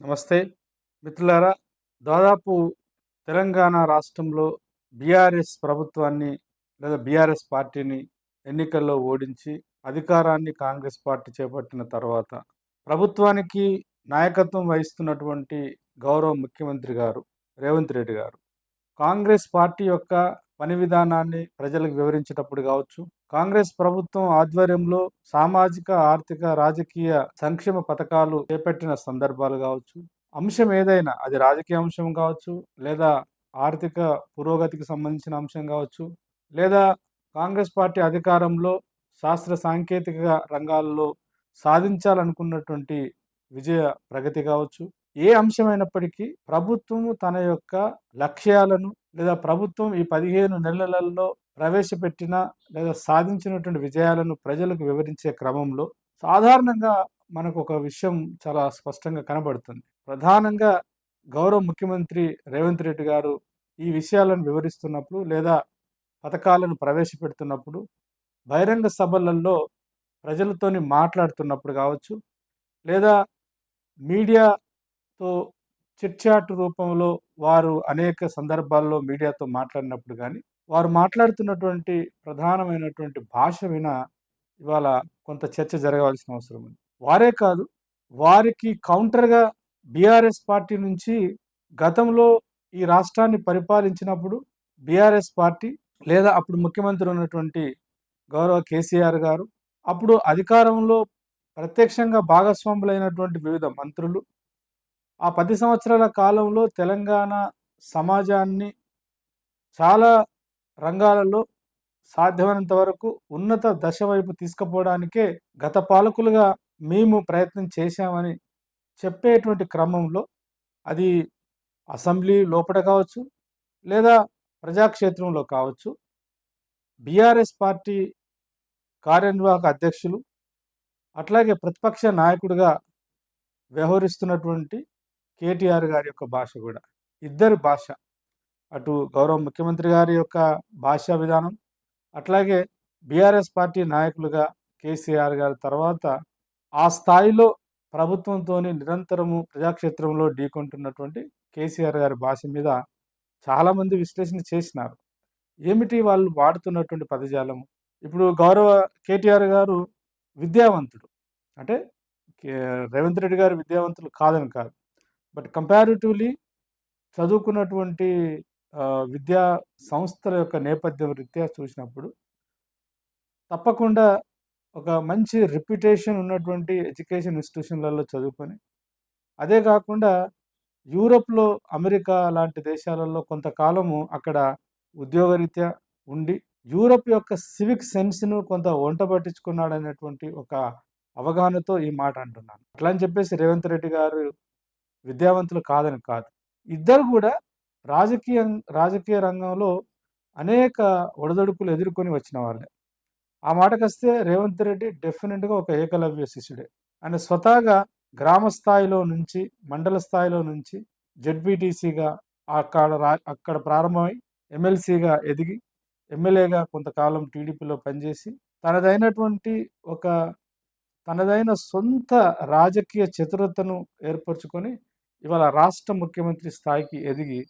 నమస్తే. మిత్రులారా దాదాపు తెలంగాణ రాష్ట్రంలో బీఆర్ఎస్ ప్రభుత్వాన్ని లేదా బీఆర్ఎస్ పార్టీని ఎన్నికల్లో ఓడించి అధికారాన్ని కాంగ్రెస్ పార్టీ చేపట్టిన తర్వాత ప్రభుత్వానికి నాయకత్వం వహిస్తున్నటువంటి గౌరవ ముఖ్యమంత్రి గారు రేవంత్ రెడ్డి గారు. కాంగ్రెస్ పార్టీ యొక్క పని విధానాన్ని ప్రజలకు వివరించేటప్పుడు కావచ్చు. కాంగ్రెస్ ప్రభుత్వం ఆధ్వర్యంలో సామాజిక ఆర్థిక రాజకీయ సంక్షేమ పథకాలు చేపట్టిన సందర్భాలు కావచ్చు. అంశం ఏదైనా అది రాజకీయ అంశం కావచ్చు లేదా ఆర్థిక పురోగతికి సంబంధించిన అంశం కావచ్చు లేదా కాంగ్రెస్ పార్టీ అధికారంలో శాస్త్ర సాంకేతిక రంగాల్లో సాధించాలనుకున్నటువంటి విజయ ప్రగతి కావచ్చు. ఏ అంశమైనప్పటికీ ప్రభుత్వము తన యొక్క లక్ష్యాలను లేదా ప్రభుత్వం ఈ పదిహేను నెలలలో ప్రవేశపెట్టిన లేదా సాధించినటువంటి విజయాలను ప్రజలకు వివరించే క్రమంలో సాధారణంగా మనకు ఒక విషయం చాలా స్పష్టంగా కనబడుతుంది. ప్రధానంగా గౌరవ ముఖ్యమంత్రి రేవంత్ రెడ్డి గారు ఈ విషయాలను వివరిస్తున్నప్పుడు లేదా పథకాలను ప్రవేశపెడుతున్నప్పుడు బహిరంగ సభలలో ప్రజలతోని మాట్లాడుతున్నప్పుడు కావచ్చు లేదా మీడియా తో చిట్చాట్ రూపంలో వారు అనేక సందర్భాల్లో మీడియాతో మాట్లాడినప్పుడు కానీ వారు మాట్లాడుతున్నటువంటి ప్రధానమైనటువంటి భాష విన ఇవాళ కొంత చర్చ జరగవలసిన అవసరం ఉంది. వారే కాదు వారికి కౌంటర్గా బీఆర్ఎస్ పార్టీ నుంచి గతంలో ఈ రాష్ట్రాన్ని పరిపాలించినప్పుడు బీఆర్ఎస్ పార్టీ లేదా అప్పుడు ముఖ్యమంత్రి ఉన్నటువంటి గౌరవ కేసీఆర్ గారు అప్పుడు అధికారంలో ప్రత్యక్షంగా భాగస్వాములైనటువంటి వివిధ మంత్రులు ఆ పది సంవత్సరాల కాలంలో తెలంగాణ సమాజాన్ని చాలా రంగాలలో సాధ్యమైనంత వరకు ఉన్నత దశ వైపు తీసుకుపోవడానికే గత పాలకులుగా మేము ప్రయత్నం చేశామని చెప్పేటువంటి క్రమంలో అది అసెంబ్లీ లోపల కావచ్చు లేదా ప్రజాక్షేత్రంలో కావచ్చు బీఆర్ఎస్ పార్టీ కార్యనిర్వాహక అధ్యక్షులు అట్లాగే ప్రతిపక్ష నాయకుడిగా వ్యవహరిస్తున్నటువంటి కేటీఆర్ గారి యొక్క భాష కూడా. ఇద్దరి భాష. అటు గౌరవ ముఖ్యమంత్రి గారి యొక్క భాషా విధానం అట్లాగే బీఆర్ఎస్ పార్టీ నాయకులుగా కేసీఆర్ గారి తర్వాత ఆ స్థాయిలో ప్రభుత్వంతో నిరంతరము ప్రజాక్షేత్రంలో ఢీకొంటున్నటువంటి కేసీఆర్ గారి భాష మీద చాలామంది విశ్లేషణ చేసినారు. ఏమిటి వాళ్ళు వాడుతున్నటువంటి పదజాలము? ఇప్పుడు గౌరవ కేటీఆర్ గారు విద్యావంతుడు. అంటే రేవంత్ రెడ్డి గారు విద్యావంతులు కాదని కాదు. బట్ కంపారిటివ్లీ చదువుకున్నటువంటి విద్యా సంస్థల యొక్క నేపథ్యం రీత్యా చూసినప్పుడు తప్పకుండా ఒక మంచి రిప్యుటేషన్ ఉన్నటువంటి ఎడ్యుకేషన్ ఇన్స్టిట్యూషన్లలో చదువుకొని అదే కాకుండా యూరోప్లో అమెరికా లాంటి దేశాలలో కొంతకాలము అక్కడ ఉద్యోగరీత్యా ఉండి యూరప్ యొక్క సివిక్ సెన్స్ను కొంత వంట పట్టించుకున్నాడనేటువంటి ఒక అవగాహనతో ఈ మాట అంటున్నాను. అట్లా అని చెప్పేసి రేవంత్ రెడ్డి గారు విద్యావంతులు కాదని కాదు. ఇద్దరు కూడా రాజకీయ రాజకీయ రంగంలో అనేక ఒడదొడుకులు ఎదుర్కొని వచ్చిన వాళ్ళే. ఆ మాటకొస్తే రేవంత్ రెడ్డి డెఫినెట్గా ఒక ఏకలవ్య శిష్యుడే. ఆయన స్వతహాగా గ్రామ స్థాయిలో నుంచి మండల స్థాయిలో నుంచి జెడ్పీటీసీగా అక్కడ అక్కడ ప్రారంభమై ఎమ్మెల్సీగా ఎదిగి ఎమ్మెల్యేగా కొంతకాలం టీడీపీలో పనిచేసి తనదైనటువంటి ఒక తనదైన సొంత రాజకీయ చతురతను ఏర్పరచుకొని ఇవాళ రాష్ట్ర ముఖ్యమంత్రి స్థాయికి ఎదిగి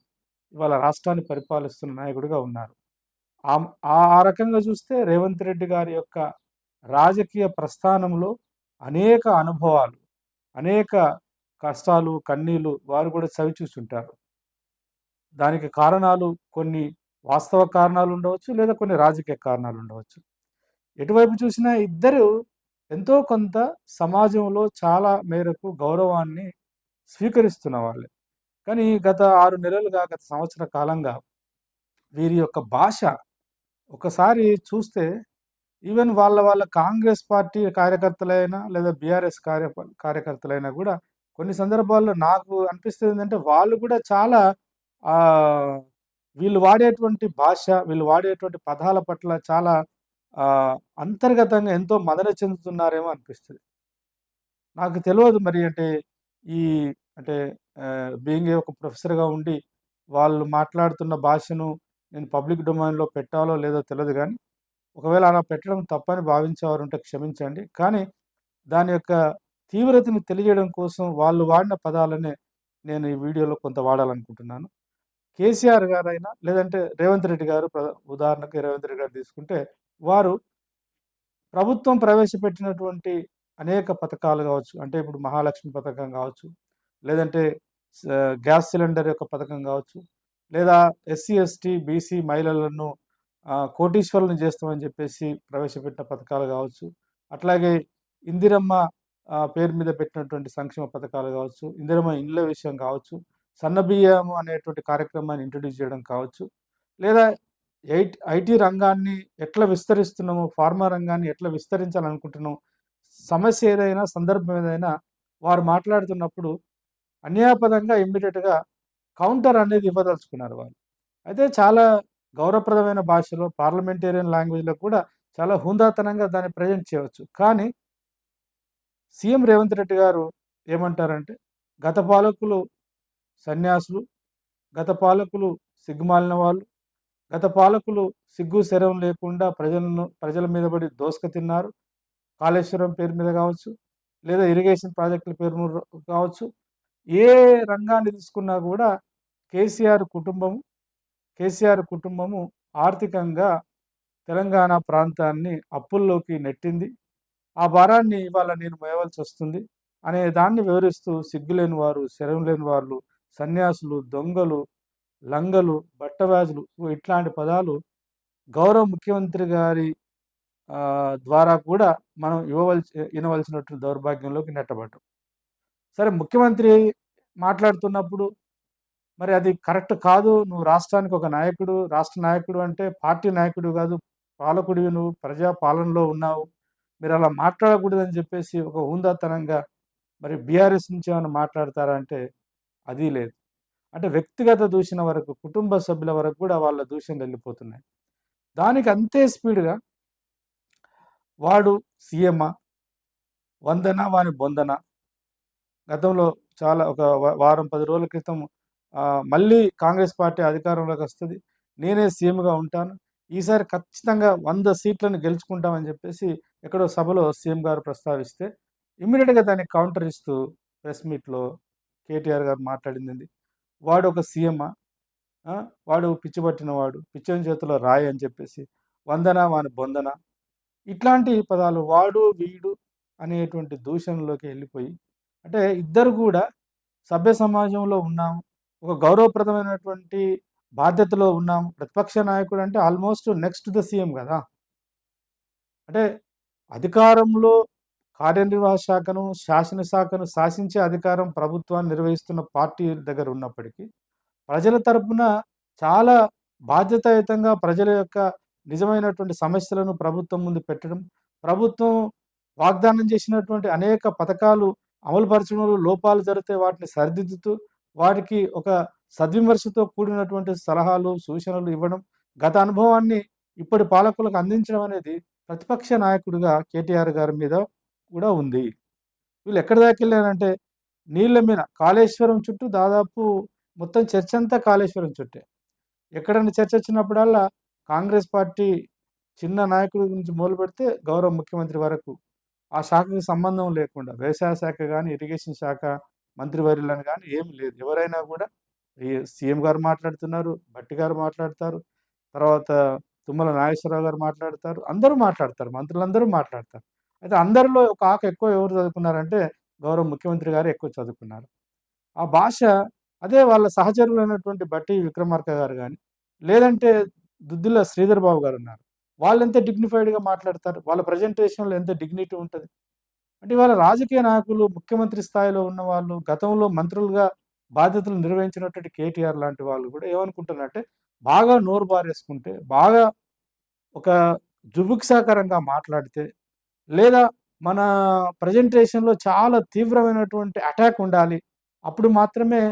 ఇవాళ రాష్ట్రాన్ని పరిపాలిస్తున్న నాయకుడిగా ఉన్నారు. ఆ రకంగా చూస్తే రేవంత్ రెడ్డి గారి యొక్క రాజకీయ ప్రస్థానంలో అనేక అనుభవాలు అనేక కష్టాలు కన్నీళ్ళు వారు కూడా చవి చూస్తుంటారు. దానికి కారణాలు కొన్ని వాస్తవ కారణాలు ఉండవచ్చు లేదా కొన్ని రాజకీయ కారణాలు ఉండవచ్చు. ఎటువైపు చూసినా ఇద్దరు ఎంతో కొంత సమాజంలో చాలా మేరకు గౌరవాన్ని స్వీకరిస్తున్న వాళ్ళే. కానీ గత ఆరు నెలలుగా గత సంవత్సర కాలంగా వీరి యొక్క భాష ఒకసారి చూస్తే ఈవెన్ వాళ్ళ వాళ్ళ కాంగ్రెస్ పార్టీ కార్యకర్తలైనా లేదా బీఆర్ఎస్ కార్య కార్యకర్తలైనా కూడా కొన్ని సందర్భాల్లో నాకు అనిపిస్తుంది ఏంటంటే వాళ్ళు కూడా చాలా వీళ్ళు వాడేటువంటి భాష వీళ్ళు వాడేటువంటి పదాల పట్ల చాలా అంతర్గతంగా ఎంతో మదన చెందుతున్నారేమో అనిపిస్తుంది. నాకు తెలియదు మరి అంటే ఈ అంటే బీయింగ్ ఒక ప్రొఫెసర్గా ఉండి వాళ్ళు మాట్లాడుతున్న భాషను నేను పబ్లిక్ డొమైన్లో పెట్టాలో లేదో తెలియదు కానీ ఒకవేళ అలా పెట్టడం తప్పని భావించేవారు ఉంటే క్షమించండి. కానీ దాని యొక్క తీవ్రతని తెలియజేయడం కోసం వాళ్ళు వాడిన పదాలనే నేను ఈ వీడియోలో కొంత వాడాలనుకుంటున్నాను. కేసీఆర్ గారైనా లేదంటే రేవంత్ రెడ్డి గారు ప్ర ఉదాహరణకు రేవంత్ రెడ్డి గారు తీసుకుంటే వారు ప్రభుత్వం ప్రవేశపెట్టినటువంటి అనేక పథకాలు కావచ్చు అంటే ఇప్పుడు మహాలక్ష్మి పథకం కావచ్చు లేదంటే గ్యాస్ సిలిండర్ యొక్క పథకం కావచ్చు లేదా ఎస్సీ ఎస్టీ బీసీ మహిళలను కోటీశ్వరులను చేస్తామని చెప్పేసి ప్రవేశపెట్టిన పథకాలు కావచ్చు అట్లాగే ఇందిరమ్మ పేరు మీద పెట్టినటువంటి సంక్షేమ పథకాలు కావచ్చు ఇందిరమ్మ ఇండ్ల విషయం కావచ్చు సన్నబియ్యం అనేటువంటి కార్యక్రమాన్ని ఇంట్రడ్యూస్ చేయడం కావచ్చు లేదా ఎయిట్ ఐటీ రంగాన్ని ఎట్లా విస్తరిస్తున్నామో ఫార్మా రంగాన్ని ఎట్లా విస్తరించాలనుకుంటున్నాము సమస్య ఏదైనా సందర్భం ఏదైనా వారు మాట్లాడుతున్నప్పుడు అన్యాయపదంగా ఇమ్మీడియట్‌గా కౌంటర్ అనేది ఇవ్వదలుచుకున్నారు వాళ్ళు. అయితే చాలా గౌరవప్రదమైన భాషలో పార్లమెంటేరియన్ లాంగ్వేజ్‌లో కూడా చాలా హుందాతనంగా దాన్ని ప్రెజెంట్ చేయవచ్చు. కానీ సీఎం రేవంత్ రెడ్డి గారు ఏమంటారంటే, గత పాలకులు సన్యాసులు, గత పాలకులు సిగ్గుమాలిన వాళ్ళు, గత పాలకులు సిగ్గు, శరం లేకుండా ప్రజలను ప్రజల మీద పడి దోసక తిన్నారు. కాళేశ్వరం పేరు మీద కావచ్చు, లేదా ఇరిగేషన్ ప్రాజెక్టుల పేరు మీద కావచ్చు. ఏ రంగాన్ని తీసుకున్నా కూడా కేసీఆర్ కుటుంబం, కేసీఆర్ కుటుంబము ఆర్థికంగా తెలంగాణ ప్రాంతాన్ని అప్పుల్లోకి నెట్టింది. ఆ భారాన్ని ఇవాళ నేను మోయవలసొస్తుంది అనే దాన్ని వివరిస్తూ సిగ్గులేని వారు, శరం లేని వాళ్ళు, సన్యాసులు, దొంగలు, లంగలు, బట్టవ్యాజులు ఇట్లాంటి పదాలు గౌరవ ముఖ్యమంత్రి గారి ద్వారా కూడా మనం ఇవ్వవలసి ఇవ్వవలసినటువంటి దౌర్భాగ్యంలోకి నెట్టబడ్డం సరే ముఖ్యమంత్రి మాట్లాడుతున్నప్పుడు మరి అది కరెక్ట్ కాదు. నువ్వు రాష్ట్రానికి ఒక నాయకుడు, రాష్ట్ర నాయకుడు అంటే పార్టీ నాయకుడు కాదు. పాలకుడివి నువ్వు. ప్రజా పాలనలో ఉన్నావు. అలా మాట్లాడకూడదని చెప్పేసి ఒక హుందాతనంగా మరి బీఆర్ఎస్ నుంచి ఏమైనా మాట్లాడతారా అంటే అది లేదు. అంటే వ్యక్తిగత దూషణ వరకు, కుటుంబ సభ్యుల వరకు కూడా వాళ్ళ దూషణలు వెళ్ళిపోతున్నాయి. దానికి అంతే స్పీడ్‌గా వాడు సీఎమా? వందన వాని బొందన. గతంలో చాలా ఒక వారం, పది రోజుల క్రితం మళ్ళీ కాంగ్రెస్ పార్టీ అధికారంలోకి వస్తుంది నేనే సీఎంగా ఉంటాను. ఈసారి ఖచ్చితంగా వంద సీట్లను గెలుచుకుంటామని చెప్పేసి ఎక్కడో సభలో సీఎం గారు ప్రస్తావిస్తే ఇమ్మీడియట్గా దాన్ని కౌంటర్ ఇస్తూ ప్రెస్ మీట్‌లో కేటీఆర్ గారు మాట్లాడింది వాడు ఒక సీఎమా? వాడు పిచ్చి పట్టిన వాడు. పిచ్చోని చేతిలో రాయి అని చెప్పేసి. వందన వాని బొందన. ఇట్లాంటి పదాలు వాడు, వీడు అనేటువంటి దూషణలోకి వెళ్ళిపోయి అంటే ఇద్దరు కూడా సభ్య సమాజంలో ఉన్నాము. ఒక గౌరవప్రదమైనటువంటి బాధ్యతలో ఉన్నాం ప్రతిపక్ష నాయకుడు అంటే ఆల్మోస్ట్ నెక్స్ట్ ద సీఎం కదా అంటే అధికారంలో కార్యనిర్వాహక శాఖను, శాసనశాఖను శాసించే అధికారం ప్రభుత్వాన్ని నిర్వహిస్తున్న పార్టీ దగ్గర ఉన్నప్పటికీ, ప్రజల తరపున చాలా బాధ్యతాయుతంగా ప్రజల యొక్క నిజమైనటువంటి సమస్యలను ప్రభుత్వం ముందు పెట్టడం, ప్రభుత్వం వాగ్దానం చేసినటువంటి అనేక పథకాలు అమలుపరచడంలో లోపాలు జరిగితే వాటిని సరిదిద్దుతూ, వాటికి ఒక సద్విమర్శతో కూడినటువంటి సలహాలు, సూచనలు ఇవ్వడం, గత అనుభవాన్ని ఇప్పటి పాలకులకు అందించడం అనేది ప్రతిపక్ష నాయకుడిగా కేటీఆర్ గారి మీద కూడా ఉంది. వీళ్ళు ఎక్కడి వెళ్ళారంటే నీళ్ళ మీద కాళేశ్వరం చుట్టూ దాదాపు మొత్తం చర్చంతా కాళేశ్వరం చుట్టే. ఎక్కడైనా చర్చ వచ్చినప్పుడల్లా కాంగ్రెస్ పార్టీ చిన్న నాయకుడి మొదలు మొదలుపెడితే గౌరవ ముఖ్యమంత్రి వరకు ఆ శాఖకి సంబంధం లేకుండా వ్యవసాయ శాఖ కానీ ఇరిగేషన్ శాఖ మంత్రివర్యులను కానీ ఏమి లేదు. ఎవరైనా కూడా ఈ సీఎం గారు మాట్లాడుతున్నారు, భట్టి గారు మాట్లాడతారు, తర్వాత తుమ్మల నాగేశ్వరరావు గారు మాట్లాడతారు. అందరూ మాట్లాడతారు. మంత్రులందరూ మాట్లాడతారు. అయితే అందరిలో ఒక ఆక ఎక్కువ ఎవరు చదువుకున్నారంటే గౌరవ ముఖ్యమంత్రి గారే ఎక్కువ చదువుకున్నారు. ఆ భాష అదే వాళ్ళ సహచరులైనటువంటి భట్టి విక్రమార్క గారు కానీ లేదంటే దుద్దిల శ్రీధర్ బాబు గారున్నారు. వాళ్ళెంత డిగ్నిఫైడ్‌గా మాట్లాడతారు. వాళ్ళ ప్రజెంటేషన్‌లో ఎంత డిగ్నిటీ ఉంటుంది అంటే ఇవాళ రాజకీయ నాయకులు, ముఖ్యమంత్రి స్థాయిలో ఉన్న వాళ్ళు గతంలో మంత్రులుగా బాధ్యతలు నిర్వహించినటువంటి కేటీఆర్ లాంటి వాళ్ళు కూడా ఏమనుకుంటున్నారంటే, బాగా నోరు బారేసుకుంటే, బాగా ఒక జుభుక్సాకరంగా మాట్లాడితే, లేదా మన ప్రజెంటేషన్‌లో చాలా తీవ్రమైనటువంటి అటాక్ ఉండాలి. అప్పుడు మాత్రమే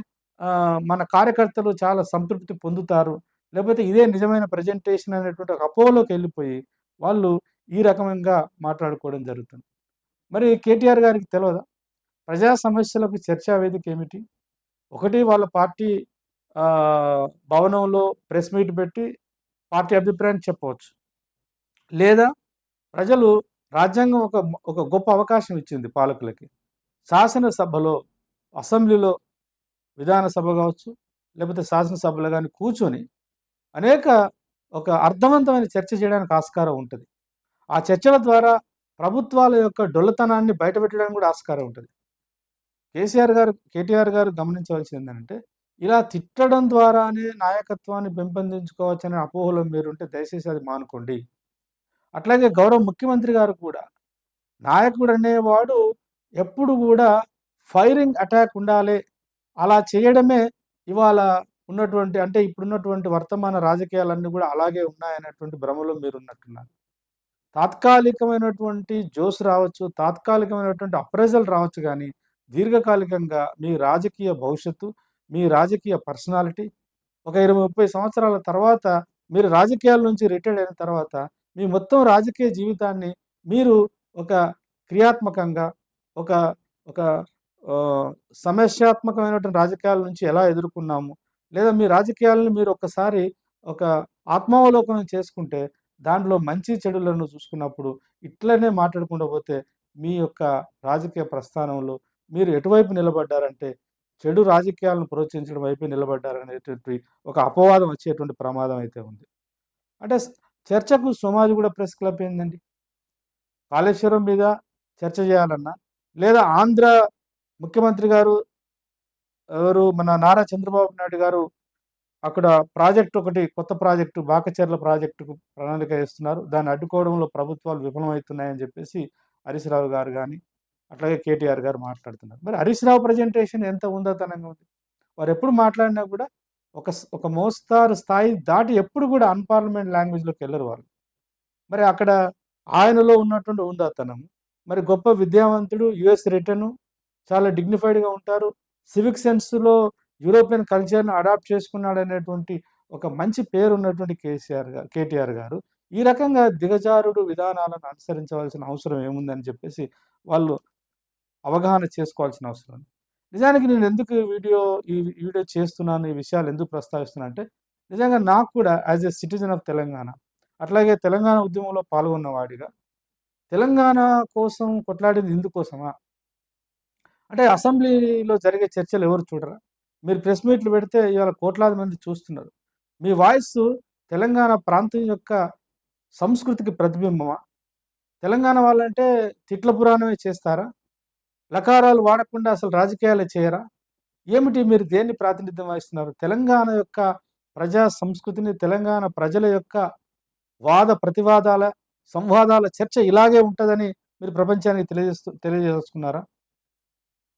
మన కార్యకర్తలు చాలా సంతృప్తి పొందుతారు. లేకపోతే ఇదే నిజమైన ప్రజెంటేషన్ అనేటువంటి ఒక అపోహలోకెళ్ళిపోయి, వాళ్ళు ఈ రకంగా మాట్లాడుకోవడం జరుగుతుంది. మరి కేటీఆర్ గారికి తెలియదా ప్రజా సమస్యలకు చర్చా వేదిక ఏమిటి? ఒకటి వాళ్ళ పార్టీ భవనంలో ప్రెస్ మీట్ పెట్టి పార్టీ అభిప్రాయం చెప్పవచ్చు. లేదా ప్రజలు రాజ్యాంగం ఒక ఒక గొప్ప అవకాశం ఇచ్చింది పాలకులకి. శాసనసభలో అసెంబ్లీలో విధానసభ కావచ్చు లేకపోతే శాసనసభలో కానీ కూర్చొని అనేక ఒక అర్థవంతమైన చర్చ చేయడానికి ఆస్కారం ఉంటుంది. ఆ చర్చల ద్వారా ప్రభుత్వాల యొక్క డొల్లతనాన్ని బయటపెట్టడానికి కూడా ఆస్కారం ఉంటుంది. కేసీఆర్ గారు కేటీఆర్ గారు గమనించవలసింది ఏంటంటే ఇలా తిట్టడం ద్వారానే నాయకత్వాన్ని పెంపొందించుకోవచ్చనే అపోహలో మీరుంటే దయచేసి అది మానుకోండి. అట్లాగే గౌరవ ముఖ్యమంత్రి గారు కూడా నాయకుడు అనేవాడు ఎప్పుడు కూడా ఫైరింగ్ అటాక్ ఉండాలి. అలా చేయడమే ఇవాళ ఉన్నటువంటి అంటే ఇప్పుడున్నటువంటి వర్తమాన రాజకీయాలన్నీ కూడా అలాగే ఉన్నాయనేటువంటి భ్రమలో మీరు ఉన్నట్టున్నారు తాత్కాలికమైనటువంటి జోస్ రావచ్చు తాత్కాలికమైనటువంటి అప్రైజల్ రావచ్చు కానీ దీర్ఘకాలికంగా మీ రాజకీయ భవిష్యత్తు మీ రాజకీయ పర్సనాలిటీ ఒక ఇరవై ముప్పై సంవత్సరాల తర్వాత మీరు రాజకీయాల నుంచి రిటైర్డ్ అయిన తర్వాత మీ మొత్తం రాజకీయ జీవితాన్ని మీరు ఒక క్రియాత్మకంగా ఒక ఒక సమస్యాత్మకమైనటువంటి రాజకీయాల నుంచి ఎలా ఎదుర్కొన్నాము లేదా మీ రాజకీయాలను మీరు ఒక్కసారి ఒక ఆత్మావలోకనం చేసుకుంటే దాంట్లో మంచి చెడులను చూసుకున్నప్పుడు ఇట్లనే మాట్లాడకుండా పోతే మీ యొక్క రాజకీయ ప్రస్థానంలో మీరు ఎటువైపు నిలబడ్డారంటే చెడు రాజకీయాలను ప్రోత్సహించడం వైపు నిలబడ్డారనేటువంటి ఒక అపవాదం వచ్చేటువంటి ప్రమాదం అయితే ఉంది. అంటే చర్చకు సమాజ్ కూడా ప్రెస్ క్లబ్ ఏందండి? కాళేశ్వరం మీద చర్చ చేయాలన్నా లేదా ఆంధ్ర ముఖ్యమంత్రి గారు ఎవరు మన నారా చంద్రబాబు నాయుడు గారు అక్కడ ప్రాజెక్ట్ ఒకటి కొత్త ప్రాజెక్టు బాకచర్ల ప్రాజెక్టుకు ప్రణాళిక వేస్తున్నారు. దాన్ని అడ్డుకోవడంలో ప్రభుత్వాలు విఫలమవుతున్నాయని చెప్పేసి హరీష్ రావు గారు కానీ అట్లాగే కేటీఆర్ గారు మాట్లాడుతున్నారు. మరి హరీష్ రావు ప్రజెంటేషన్ ఎంత ఉందతనంగా ఉంది? వారు ఎప్పుడు మాట్లాడినా కూడా ఒక ఒక మోస్తారు స్థాయి దాటి ఎప్పుడు కూడా అన్పార్లమెంట్ లాంగ్వేజ్లోకి వెళ్ళరు వాళ్ళు. మరి అక్కడ ఆయనలో ఉన్నటువంటి ఉందాతనం మరి గొప్ప విద్యావంతుడు యుఎస్ రిటర్ను చాలా డిగ్నిఫైడ్గా ఉంటారు. సివిక్ సెన్స్లో యూరోపియన్ కల్చర్ని అడాప్ట్ చేసుకున్నాడు అనేటువంటి ఒక మంచి పేరు ఉన్నటువంటి కేసీఆర్ గారు కేటీఆర్ గారు. ఈ రకంగా దిగజారుడు విధానాలను అనుసరించవలసిన అవసరం ఏముందని చెప్పేసి వాళ్ళు అవగాహన చేసుకోవాల్సిన అవసరం ఉంది. నిజానికి నేను ఎందుకు వీడియో ఈ వీడియో చేస్తున్నాను ఈ విషయాలు ఎందుకు ప్రస్తావిస్తున్నా అంటే నిజంగా నాకు కూడా as a citizen of Telangana అట్లాగే తెలంగాణ ఉద్యమంలో పాల్గొన్న వాడిగా తెలంగాణ కోసం కొట్లాడింది ఇందుకోసమా? అంటే అసెంబ్లీలో జరిగే చర్చలు ఎవరు చూడరా? మీరు ప్రెస్ మీట్లు పెడితే ఇవాళ కోట్లాది మంది చూస్తున్నారు. మీ వాయిస్ తెలంగాణ ప్రాంతం యొక్క సంస్కృతికి ప్రతిబింబమా? తెలంగాణ వాళ్ళంటే తిట్ల పురాణమే చేస్తారా? లకారాలు వాడకుండా అసలు రాజకీయాలే చేయరా? ఏమిటి మీరు దేన్ని ప్రాతినిధ్యం వహిస్తున్నారు? తెలంగాణ యొక్క ప్రజా సంస్కృతిని తెలంగాణ ప్రజల యొక్క వాద ప్రతివాదాల సంవాదాల చర్చ ఇలాగే ఉంటుందని మీరు ప్రపంచానికి తెలియజేస్తూ తెలియజేసుకున్నారా?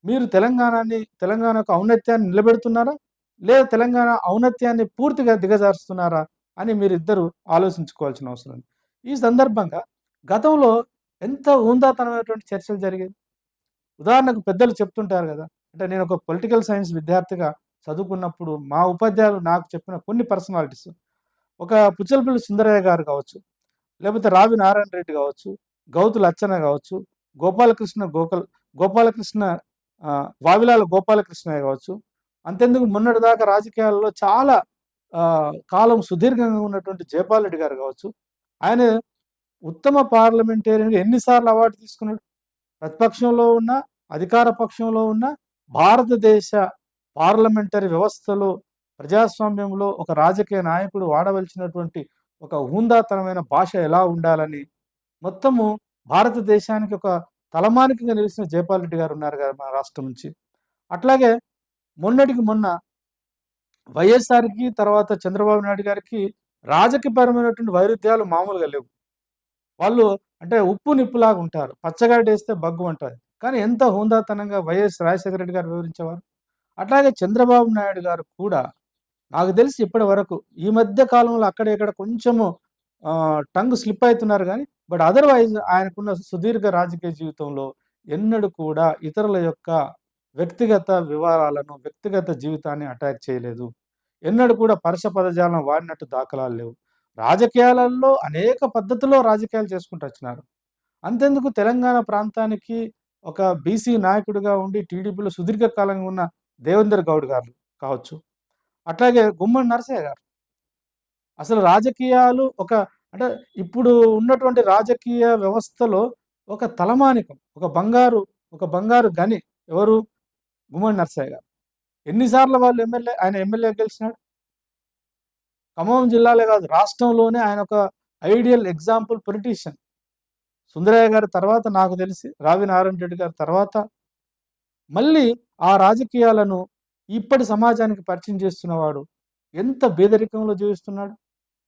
మీరు తెలంగాణని తెలంగాణకు ఔన్నత్యాన్ని నిలబెడుతున్నారా? లేదా తెలంగాణ ఔన్నత్యాన్ని పూర్తిగా దిగజారుస్తున్నారా? అని మీరు ఇద్దరు ఆలోచించుకోవాల్సిన అవసరం ఉంది. ఈ సందర్భంగా గతంలో ఎంత ఊందాతనమైనటువంటి చర్చలు జరిగేది ఉదాహరణకు పెద్దలు చెప్తుంటారు కదా అంటే నేను ఒక పొలిటికల్ సైన్స్ విద్యార్థిగా చదువుకున్నప్పుడు మా ఉపాధ్యాయులు నాకు చెప్పిన కొన్ని పర్సనాలిటీస్. ఒక పుచ్చలపల్లి సుందరయ్య గారు కావచ్చు లేకపోతే రావి నారాయణ రెడ్డి కావచ్చు గౌతు లచ్చన కావచ్చు గోపాలకృష్ణ గోకల్ గోపాలకృష్ణ వావిలాల గోపాలకృష్ణయ్య కావచ్చు. అంతెందుకు మొన్నటి దాకా రాజకీయాల్లో చాలా కాలం సుదీర్ఘంగా ఉన్నటువంటి జయపాల్ రెడ్డి గారు కావచ్చు. ఆయన ఉత్తమ పార్లమెంటేరియన్గా ఎన్నిసార్లు అవార్డు తీసుకున్నాడు. ప్రతిపక్షంలో ఉన్న అధికార పక్షంలో ఉన్న భారతదేశ పార్లమెంటరీ వ్యవస్థలో ప్రజాస్వామ్యంలో ఒక రాజకీయ నాయకుడు వాడవలసినటువంటి ఒక హుందాతనమైన భాష ఎలా ఉండాలని మొత్తము భారతదేశానికి ఒక తలమానికంగా నిలిచిన జయపాల్ రెడ్డి గారు ఉన్నారు కదా మన రాష్ట్రం నుంచి. అట్లాగే మొన్నటికి మొన్న వైఎస్ఆర్కి తర్వాత చంద్రబాబు నాయుడు గారికి రాజకీయపరమైనటువంటి వైరుధ్యాలు మామూలుగా లేవు. వాళ్ళు అంటే ఉప్పు నిప్పులాగా ఉంటారు. పచ్చగడ్డ వేస్తే బగ్గు ఉంటుంది కానీ ఎంత హుందాతనంగా వైఎస్ రాజశేఖర రెడ్డి గారు వివరించేవారు? అట్లాగే చంద్రబాబు నాయుడు గారు కూడా నాకు తెలిసి ఇప్పటి వరకు ఈ మధ్య కాలంలో అక్కడ ఇక్కడ కొంచెము టంగ్ స్లిప్ అవుతున్నారు కానీ బట్ అదర్వైజ్ ఆయనకున్న సుదీర్ఘ రాజకీయ జీవితంలో ఎన్నడూ కూడా ఇతరుల యొక్క వ్యక్తిగత వివరాలను వ్యక్తిగత జీవితాన్ని అటాక్ చేయలేదు. ఎన్నడూ కూడా పరుష పదజాలం వాడినట్టు దాఖలాలు లేవు. రాజకీయాలలో అనేక పద్ధతిలో రాజకీయాలు చేసుకుంటూ వచ్చినారు. అంతెందుకు తెలంగాణ ప్రాంతానికి ఒక బీసీ నాయకుడిగా ఉండి టీడీపీలో సుదీర్ఘకాలంగా ఉన్న దేవేందర్ గౌడ్ గారు కావచ్చు. అట్లాగే గుమ్మడి నరసయ్య గారు. అసలు రాజకీయాలు ఒక అంటే ఇప్పుడు ఉన్నటువంటి రాజకీయ వ్యవస్థలో ఒక తలమానికం ఒక బంగారు ఒక బంగారు గని ఎవరు? గుమ్మడి నర్సయ్య గారు. ఎన్నిసార్లు వాళ్ళు ఎమ్మెల్యే ఆయన ఎమ్మెల్యే గెలిచినాడు? ఖమ్మం జిల్లాలే కాదు రాష్ట్రంలోనే ఆయన ఒక ఐడియల్ ఎగ్జాంపుల్ పొలిటీషియన్. సుందరయ్య గారి తర్వాత నాకు తెలిసి రావి నారాయణ రెడ్డి గారి తర్వాత మళ్ళీ ఆ రాజకీయాలను ఇప్పటి సమాజానికి పరిచయం చేస్తున్నవాడు ఎంత బేదరికంలో జీవిస్తున్నాడు?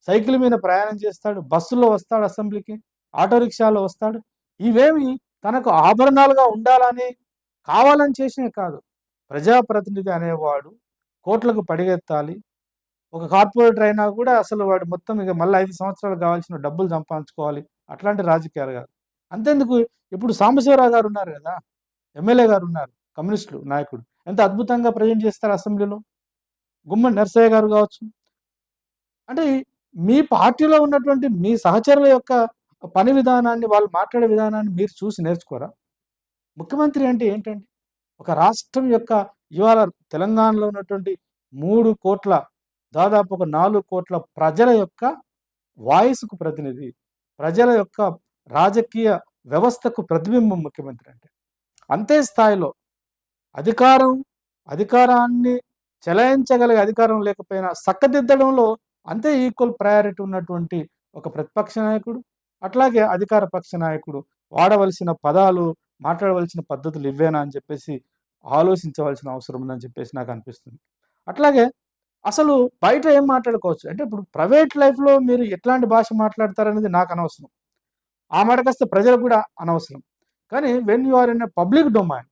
సైకిల్ మీద ప్రయాణం చేస్తాడు బస్సులో వస్తాడు అసెంబ్లీకి ఆటో రిక్షాలో వస్తాడు. ఇవేమి తనకు ఆభరణాలుగా ఉండాలని కావాలని చేసినవి కాదు. ప్రజాప్రతినిధి అనేవాడు కోట్లకు పడిగెత్తాలి. ఒక కార్పొరేటర్ అయినా కూడా అసలు వాడు మొత్తం ఇక మళ్ళీ ఐదు సంవత్సరాలు కావాల్సిన డబ్బులు సంపాదించుకోవాలి. అట్లాంటి రాజకీయాలు కాదు. అంతేందుకు? ఇప్పుడు సాంబశివరావు గారు ఉన్నారు కదా ఎమ్మెల్యే గారు ఉన్నారు కమ్యూనిస్టులు నాయకుడు. ఎంత అద్భుతంగా ప్రజెంట్ చేస్తారు అసెంబ్లీలో? గుమ్మడి నర్సయ్య గారు కావచ్చు. అంటే మీ పార్టీలో ఉన్నటువంటి మీ సహచరుల యొక్క పని విధానాన్ని వాళ్ళు మాట్లాడే విధానాన్ని మీరు చూసి నేర్చుకోరా? ముఖ్యమంత్రి అంటే ఏంటండి? ఒక రాష్ట్రం యొక్క ఇవాళ తెలంగాణలో ఉన్నటువంటి మూడు కోట్ల దాదాపు ఒక నాలుగు కోట్ల ప్రజల యొక్క వాయిస్కు ప్రతినిధి ప్రజల యొక్క రాజకీయ వ్యవస్థకు ప్రతిబింబం ముఖ్యమంత్రి అంటే. అంతే స్థాయిలో అధికారం అధికారాన్ని చెలాయించగలిగే అధికారం లేకపోయినా చక్కదిద్దడంలో అంతే ఈక్వల్ ప్రయారిటీ ఉన్నటువంటి ఒక ప్రతిపక్ష నాయకుడు అట్లాగే అధికార పక్ష నాయకుడు. వాడవలసిన పదాలు మాట్లాడవలసిన పద్ధతులు ఇవ్వేనా అని చెప్పేసి ఆలోచించవలసిన అవసరం ఉందని చెప్పేసి నాకు అనిపిస్తుంది. అట్లాగే అసలు బయట ఏం మాట్లాడుకోవచ్చు? అంటే ఇప్పుడు ప్రైవేట్ లైఫ్లో మీరు ఎట్లాంటి భాష మాట్లాడతారనేది నాకు అనవసరం. ఆ మాటకొస్తే ప్రజలకు కూడా అనవసరం. కానీ when you are in a public domain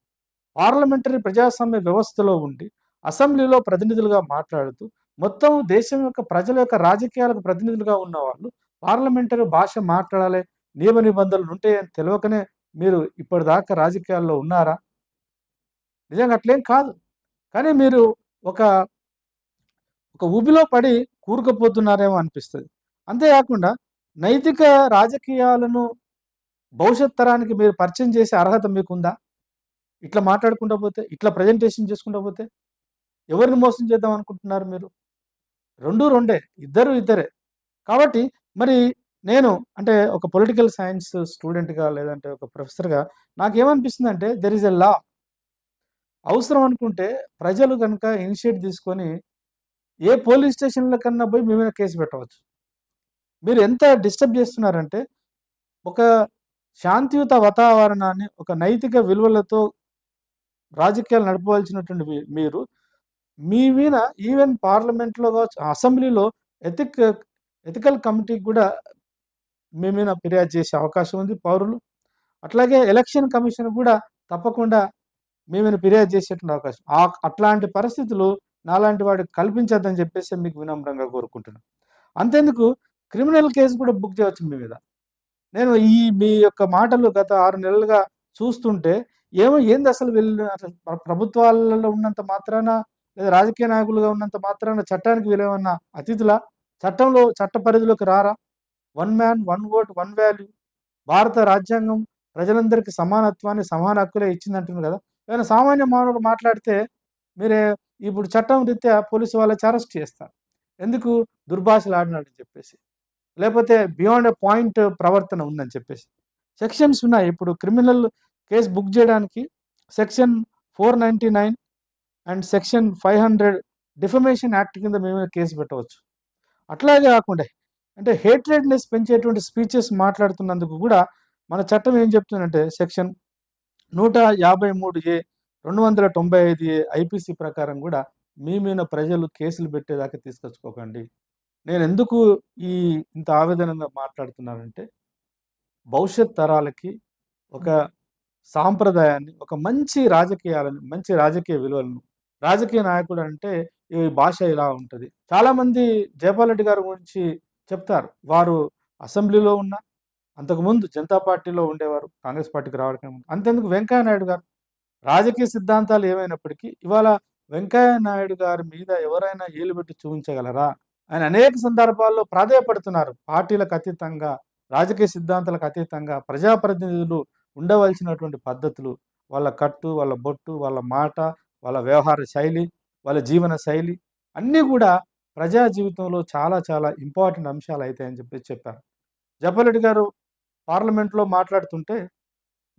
parliamentary ప్రజాస్వామ్య వ్యవస్థలో ఉండి అసెంబ్లీలో ప్రతినిధులుగా మాట్లాడుతూ మొత్తం దేశం యొక్క ప్రజల యొక్క రాజకీయాలకు ప్రతినిధులుగా ఉన్న వాళ్ళు పార్లమెంటరీ భాష మాట్లాడాలి నియమ నిబంధనలు ఉంటాయని తెలియకనే మీరు ఇప్పటిదాకా రాజకీయాల్లో ఉన్నారా? నిజంగా అట్లేం కాదు. కానీ మీరు ఒక ఒక ఊబిలో పడి కూరుకుపోతున్నారేమో అనిపిస్తుంది. అంతేకాకుండా నైతిక రాజకీయాలను భవిష్యత్ తరానికి మీరు పరిచయం చేసే అర్హత మీకుందా? ఇట్లా మాట్లాడుకుంటా పోతే ఇట్లా ప్రజెంటేషన్ చేసుకుంటూ పోతే ఎవరిని మోసం చేద్దాం అనుకుంటున్నారు మీరు? రెండు రెండే ఇద్దరు ఇద్దరే. కాబట్టి మరి నేను అంటే ఒక పొలిటికల్ సైన్స్ స్టూడెంట్గా లేదంటే ఒక ప్రొఫెసర్గా నాకేమనిపిస్తుంది అంటే దెర్ ఇస్ ఎ లా అవసరం అనుకుంటే ప్రజలు కనుక ఇనిషియేట్ తీసుకొని ఏ పోలీస్ స్టేషన్ల కన్నా పోయి మేమైనా కేసు పెట్టవచ్చు. మీరు ఎంత డిస్టర్బ్ చేస్తున్నారంటే ఒక శాంతియుత వాతావరణాన్ని ఒక నైతిక విలువలతో రాజకీయాలు నడపవలసినటువంటి మీ- మీరు మీ మీద ఈవెన్ పార్లమెంట్లో కావచ్చు అసెంబ్లీలో ఎథిక్ ఎథికల్ కమిటీకి కూడా మీ మీద ఫిర్యాదు చేసే అవకాశం ఉంది పౌరులు. అట్లాగే ఎలక్షన్ కమిషన్ కూడా తప్పకుండా మీ మీద ఫిర్యాదు చేసేటువంటి అవకాశం. ఆ అట్లాంటి పరిస్థితులు నాలాంటి వాడికి కల్పించద్దని చెప్పేసి మీకు వినమ్రంగా కోరుకుంటున్నాను. అంతేందుకు క్రిమినల్ కేసు కూడా బుక్ చేయవచ్చు మీ మీద. నేను ఈ మీ యొక్క మాటలు గత ఆరు నెలలుగా చూస్తుంటే ఏమో ఏంది అసలు వెళ్ళిన అసలు ప్రభుత్వాలలో ఉన్నంత మాత్రాన లేదా రాజకీయ నాయకులుగా ఉన్నంత మాత్రాన చట్టానికి వీలేమన్నా అతిథుల చట్టంలో చట్ట పరిధిలోకి రారా? One man one vote one value. భారత రాజ్యాంగం ప్రజలందరికీ సమానత్వాన్ని సమాన హక్కులే ఇచ్చిందంటుంది కదా. ఏమైనా సామాన్య మానవుడు మాట్లాడితే మీరే ఇప్పుడు చట్టం రీత్యా పోలీసు వాళ్ళకి అరెస్ట్ చేస్తారు. ఎందుకు? దుర్భాషలు ఆడినాడని చెప్పేసి. లేకపోతే బియాండ్ పాయింట్ ప్రవర్తన ఉందని చెప్పేసి. సెక్షన్స్ ఉన్నాయి. ఇప్పుడు క్రిమినల్ కేసు బుక్ చేయడానికి section four ninety nine and section five hundred defamation act కింద మేము కేసు పెట్టవచ్చు. అట్లాగే కాకుండా అంటే హేట్రెడ్నెస్ పెంచేటువంటి స్పీచెస్ మాట్లాడుతున్నందుకు కూడా మన చట్టం ఏం చెప్తుందంటే సెక్షన్ నూట యాభై మూడు ఏ రెండు వందల తొంభై ఐదు ఏ ఐపీసీ ప్రకారం కూడా మీ మీద ప్రజలు కేసులు పెట్టేదాకా తీసుకొచ్చుకోకండి. నేను ఎందుకు ఈ ఇంత ఆవేదనంగా మాట్లాడుతున్నానంటే భవిష్యత్ తరాలకి ఒక సాంప్రదాయాన్ని ఒక మంచి రాజకీయాలను మంచి రాజకీయ విలువలను రాజకీయ నాయకుడు అంటే ఈ భాష ఇలా ఉంటుంది. చాలామంది జయపాల్ రెడ్డి గారి గురించి చెప్తారు. వారు అసెంబ్లీలో ఉన్న అంతకుముందు జనతా పార్టీలో ఉండేవారు కాంగ్రెస్ పార్టీకి రావడానికి ముందు. అంతేందుకు వెంకయ్య నాయుడు గారు? రాజకీయ సిద్ధాంతాలు ఏమైనప్పటికీ ఇవాళ వెంకయ్య నాయుడు గారి మీద ఎవరైనా ఏలు పెట్టి చూపించగలరా? ఆయన అనేక సందర్భాల్లో ప్రాధాయపడుతున్నారు. పార్టీలకు అతీతంగా రాజకీయ సిద్ధాంతాలకు అతీతంగా ప్రజాప్రతినిధులు ఉండవలసినటువంటి పద్ధతులు వాళ్ళ కట్టు వాళ్ళ బొట్టు వాళ్ళ మాట వాళ్ళ వ్యవహార శైలి వాళ్ళ జీవన శైలి అన్నీ కూడా ప్రజా జీవితంలో చాలా చాలా ఇంపార్టెంట్ అంశాలు అవుతాయని చెప్పి చెప్పారు జపాలరెడ్డి గారు పార్లమెంట్లో మాట్లాడుతుంటే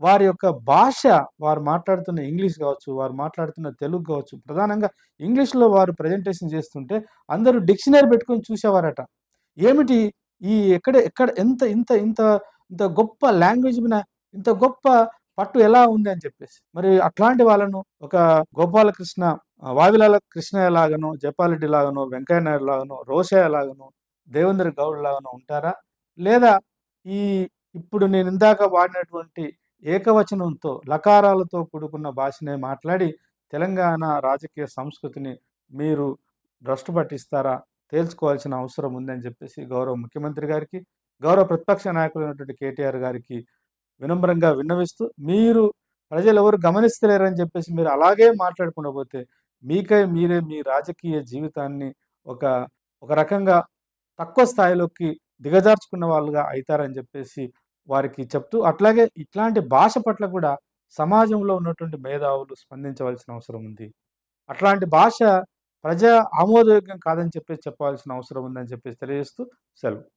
వారి యొక్క భాష వారు మాట్లాడుతున్న ఇంగ్లీష్ కావచ్చు, వారు మాట్లాడుతున్న తెలుగు కావచ్చు, ప్రధానంగా ఇంగ్లీష్‌లో వారు ప్రజెంటేషన్ చేస్తుంటే అందరూ డిక్షనరీ పెట్టుకొని చూసేవారట. ఏమిటి ఈ ఎక్కడ ఎక్కడ ఎంత ఇంత ఇంత ఇంత గొప్ప లాంగ్వేజ్ మీద ఇంత గొప్ప పట్టు ఎలా ఉంది అని చెప్పేసి. మరి అట్లాంటి వాళ్ళను ఒక గోపాలకృష్ణ వావిలాల కృష్ణయ్య లాగానో, జపాలరెడ్డి లాగానో, వెంకయ్య నాయుడు లాగానో, రోషయ్య లాగానో, దేవేంద్ర గౌడ్ లాగానో ఉంటారా? లేదా ఈ ఇప్పుడు నేను ఇందాక వాడినటువంటి ఏకవచనంతో, లకారాలతో కూడుకున్న భాషనే మాట్లాడి తెలంగాణ రాజకీయ సంస్కృతిని మీరు భ్రష్టు పట్టిస్తారా? తేల్చుకోవాల్సిన అవసరం ఉందని చెప్పేసి గౌరవ ముఖ్యమంత్రి గారికి, గౌరవ ప్రతిపక్ష నాయకులైనటువంటి కేటీఆర్ గారికి వినమ్రంగా విన్నవిస్తూ, మీరు ప్రజలు ఎవరు గమనిస్తలేరని చెప్పేసి మీరు అలాగే మాట్లాడకుండా పోతే మీకై మీరే మీ రాజకీయ జీవితాన్ని ఒక ఒక రకంగా తక్కువ స్థాయిలోకి దిగజార్చుకున్న వాళ్ళుగా అవుతారని చెప్పేసి వారికి చెప్తూ, అట్లాగే ఇట్లాంటి భాష పట్ల కూడా సమాజంలో ఉన్నటువంటి మేధావులు స్పందించవలసిన అవసరం ఉంది. అట్లాంటి భాష ప్రజా ఆమోదయోగ్యం కాదని చెప్పేసి చెప్పాల్సిన అవసరం ఉందని చెప్పేసి తెలియజేస్తూ సెలవు.